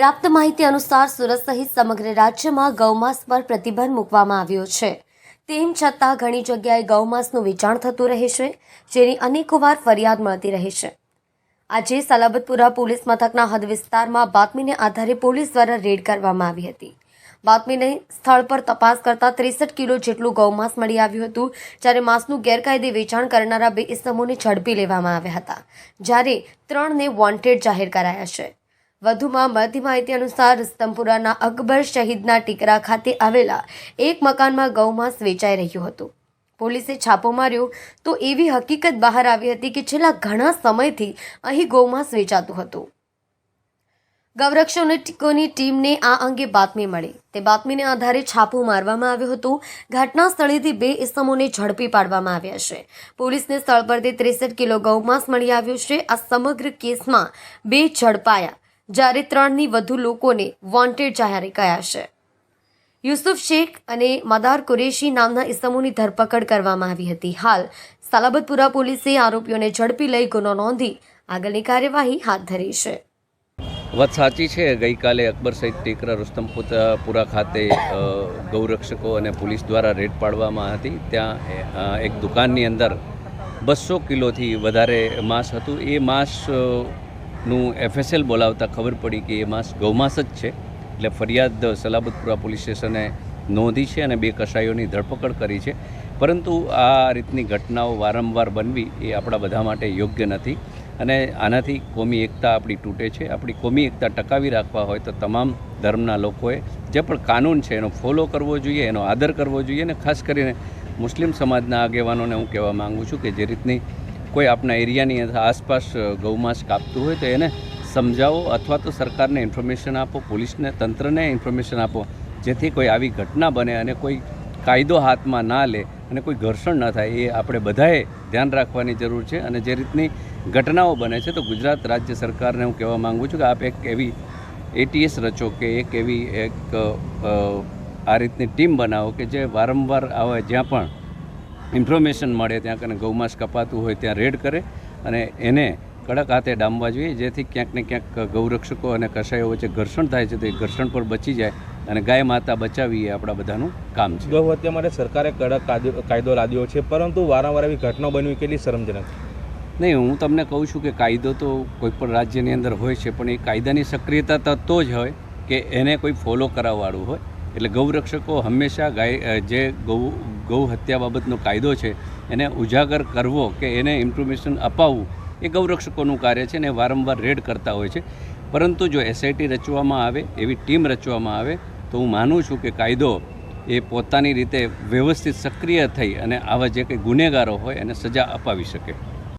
પ્રાપ્ત માહિતી અનુસાર સુરત સહિત સમગ્ર રાજ્યમાં ગૌમાંસ પર પ્રતિબંધ મૂકવામાં આવ્યો છે. તેમ છતાં ઘણી જગ્યાએ ગૌમાંસનું વેચાણ થતું રહે છે, જેની અનેકવાર ફરિયાદ મળતી રહે છે. આજે સલાબતપુરા પોલીસ મથકના હદ વિસ્તારમાં બાતમીને આધારે પોલીસ દ્વારા રેડ કરવામાં આવી હતી. બાતમીને સ્થળ પર તપાસ કરતા ત્રેસઠ કિલો જેટલું ગૌમાંસ મળી આવ્યું હતું, જ્યારે માંસનું ગેરકાયદે વેચાણ કરનારા બે ઇસમોને ઝડપી લેવામાં આવ્યા હતા, જ્યારે ત્રણને વોન્ટેડ જાહેર કરાયા છે. વધુમાં મળતી માહિતી અનુસાર રસ્તમપુરાના અકબર શહીદના ટીકરા ખાતે આવેલા એક મકાનમાં ગૌમાંસ વેચાઈ રહ્યું હતું. પોલીસે છાપો માર્યો તો એવી હકીકત બહાર આવી હતી કે છેલ્લા ઘણા સમયથી અહીં ગૌમાંસ વેચાતું હતું. ગૌરક્ષકોની ટીમને આ અંગે બાતમી મળી. તે બાતમીને આધારે છાપો મારવામાં આવ્યો હતો. ઘટના સ્થળેથી બે ઇસમોને ઝડપી પાડવામાં આવ્યા છે. પોલીસને સ્થળ પરથી ત્રેસઠ કિલો ગૌમાંસ મળી આવ્યું છે. આ સમગ્ર કેસમાં બે ઝડપાયા. જ્યારે ત્રણની વધુ લોકોને વોન્ટેડ જાહેર કયા છે. યુસુફ શેખ અને મદાર કુરેશી નામના ઇસમોની ધરપકડ કરવામાં આવી હતી. હાલ સલાબતપુરા પોલીસે આરોપીઓને ઝડપી લઈ ગુનો નોંધી આગળની કાર્યવાહી હાથ ધરી છે. વાત સાચી છે, ગઈકાલે અકબર સહિત ટેકરા રુસ્તમપુરા પુરા ખાતે ગૌરક્ષકો અને પોલીસ દ્વારા રેડ પાડવામાં હતી. ત્યાં એક દુકાનની અંદર બસો કિલોથી વધારે માંસ હતું. એ માંસ નું એફએસએલ બોલાવતા ખબર પડી કે એ માંસ ગૌમાંસ જ છે. એટલે ફરિયાદ સલાબતપુરા પોલીસ સ્ટેશને નોંધી છે અને બે કસાઈઓની ધરપકડ કરી છે. પરંતુ આ રીતની ઘટનાઓ વારંવાર બનવી એ આપણા બધા માટે યોગ્ય નથી. અને આનાથી કોમી એકતા આપણી તૂટે છે. આપણી કોમી એકતા ટકાવી રાખવા હોય તો તમામ ધર્મના લોકોએ જે પણ કાનૂન છે એનો ફોલો કરવો જોઈએ, એનો આદર કરવો જોઈએ અને ખાસ કરીને મુસ્લિમ સમાજના આગેવાનોને હું કહેવા માગું છું કે જે રીતની કોઈ આપણા એરિયાની આસપાસ ગૌમાંસ કાપતું હોય તો એને સમજાવો અથવા તો સરકારને ઇન્ફોર્મેશન આપો, પોલીસને, તંત્રને ઇન્ફોર્મેશન આપો, જેથી કોઈ આવી ઘટના બને અને કોઈ કાયદો હાથમાં ના લે અને કોઈ ઘર્ષણ ન થાય, એ આપણે બધાએ ધ્યાન રાખવાની જરૂર છે. અને જે રીતની ઘટનાઓ બને છે, તો ગુજરાત રાજ્ય સરકારને હું કહેવા માગું છું કે આપ એક એવી એટીએસ રચો કે એક એવી એક આ રીતની ટીમ બનાવો કે જે વારંવાર આવે જ્યાં પણ ઇન્ફોર્મેશન મળે ત્યાં કને ગૌમાંસ કપાતું હોય ત્યાં રેડ કરે અને એને કડક હાથે ડામવા જોઈએ જેથી ક્યાંક ને ક્યાંક ગૌરક્ષકો અને કસાયો વચ્ચે ઘર્ષણ થાય છે તો એ ઘર્ષણ પર બચી જાય અને ગાય માતા બચાવી એ આપણા બધાનું કામ છે. ગૌ હત્યા માટે સરકારે કડક કાયદો- લાદ્યો છે પરંતુ વારંવાર એવી ઘટના બનવી કેટલી શરમજનક? નહીં હું તમને કહું છું કે કાયદો તો કોઈ પણ રાજ્યની અંદર હોય છે પણ એ કાયદાની સક્રિયતા તો જ હોય કે એને કોઈ ફોલો કરાવવાળું હોય. એટલે ગૌરક્ષકો હંમેશા ગાય જે ગૌ ગૌ હત્યા બાબતનો કાયદો છે, એને ઉજાગર કરવો કે એને ઇન્ફોર્મેશન અપાવવું એ ગૌરક્ષકોનું કાર્ય છે ને વારંવાર રેડ કરતા હોય છે. પરંતુ જો એસઆઈટી રચવામાં આવે, એવી ટીમ રચવામાં આવે, તો હું માનું છું કે કાયદો એ પોતાની રીતે વ્યવસ્થિત સક્રિય થઈ અને આવા જે કંઈ ગુનેગારો હોય એને સજા અપાવી શકે.